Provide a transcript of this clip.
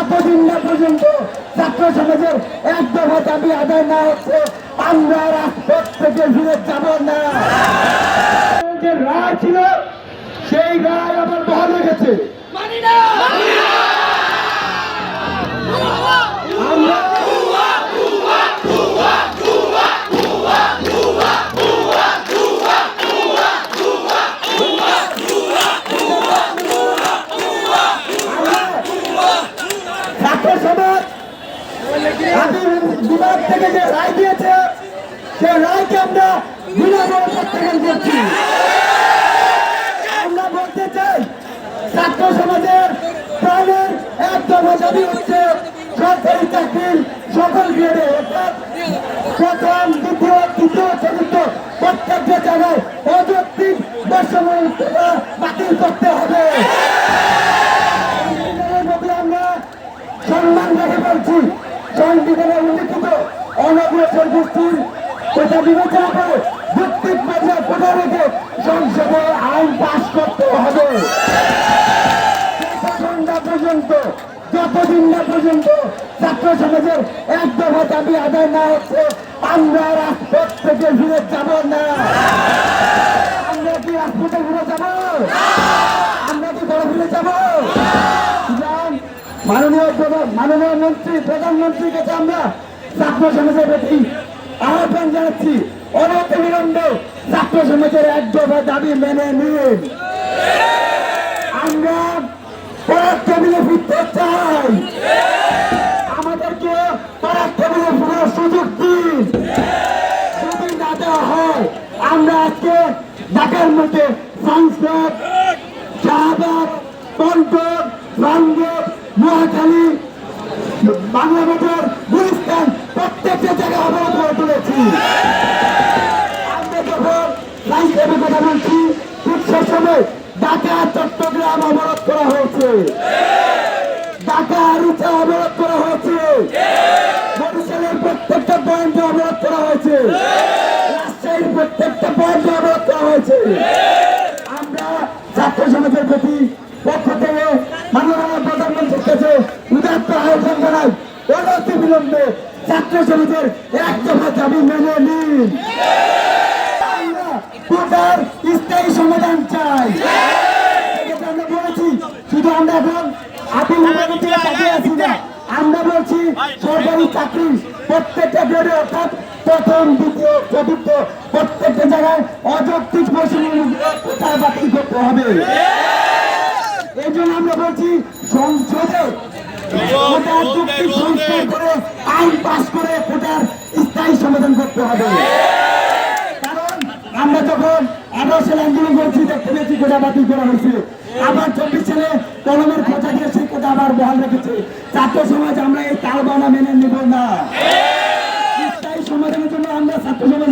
যতদিন না পর্যন্ত ছাত্র সমাজের এক দফা দাবি আদায় না হচ্ছে, আমরা রাজপথ থেকে ফিরে যাব না। যে রায় ছিল, সেই রায় আবার বহাল রেখেছে। আমরা ছাত্র সমাজ আপিল বিভাগ থেকে যে রায় দিয়েছে, সেই রায়কে আমরা বিনামূল্যে প্রত্যাখ্যান করছি। আমরা বলতে চাই, ছাত্র সমাজের প্রাণের এক দফা দাবি হচ্ছে, সরকারি চাকরির সকল গ্রেডে, অর্থাৎ প্রথম, দ্বিতীয়, তৃতীয়, চতুর্থ প্রত্যেকটা জায়গায় অযৌক্তিক বর্ষমূল্যতা সংবিধানে উল্লিখিত অনগ্রসর গোষ্ঠীর কথা বিবেচনা করে যুক্তিক মাঝে কোথা রেখে সংসদে আইন পাশ করতে হবে। পর্যন্ত, যতদিন না পর্যন্ত ছাত্র সমাজের এক দফা দাবি আদায় না হচ্ছে, আমরা রাজপথ থেকে ফিরে যাব না। আমরা কি রাজপথে ফিরে যাব আমরা কি ঘরে ফিরে যাব যান, মাননীয় মাননীয় মন্ত্রী, প্রধানমন্ত্রীর কাছে আমরা ছাত্র সমাজের প্রতি আহ্বান জানাচ্ছি। অনতি বিলম্বে ছাত্র সমাজের এক দফা দাবি মেনে নিন। আমরা পরাগ টেবিলে ফিরতে চাই। আমাদেরকে পরাগ টেবিলে ফেরার সুযোগ দিন। যদি না দেওয়া হয়, আমরা আজকে ঢাকার মধ্যে সাংসদ, শাহবাগ পন্টন রামগড় নোয়াখালী গুলিস্তান, প্রত্যেকটা জায়গায় অবরোধ করে তুলেছি। আমরা যখন কথা বলছি সময় ঢাকা, চট্টগ্রাম অবরোধ করা হয়েছে। ঢাকা, রুচা অবরোধ করা হয়েছে। বরিশালের প্রত্যেকটা পয়েন্টে অবরোধ করা হয়েছে। রাজশাহীর প্রত্যেকটা পয়েন্টে অবরোধ করা হয়েছে আমরা ছাত্র সমাজের প্রতি পক্ষ থেকে মাননীয় প্রধানমন্ত্রীর কাছে উদাত্ত আহ্বান জানাই অনতি বিলম্বে ছাত্র সমাজের এক দফা দাবি মেনে নিন। কোটার স্থায়ী সমাধান চাই। আমরা বলেছি শুধু আমরা এখন আপিল বিভাগের তাকিয়ে আছি না। আমরা বলছি সরকারি চাকরি প্রত্যেকটা গ্রেডে অর্থাৎ প্রথম দ্বিতীয় চতুর্থ প্রত্যেকটা জায়গায় অযৌক্তিক কোথায় বাতিল করতে হবে। এই জন্য আমরা বলছি সংসদে সংস্কার করে আইন পাস করে কোটার স্থায়ী সমাধান করতে হবে। কারণ আমরা যখন আঠারো সালে আন্দোলন করছি, দেখতে পেয়েছি কোটা বাতিল করা হয়েছে। আবার চব্বিশ সালে কলমের খোঁজা দিয়ে সেই কোটা আবার বহাল রেখেছে। ছাত্র সমাজ আমরা এই তালবানা মেনে নেব না। স্থায়ী সমাধানের জন্য আমরা ছাত্র সমাজ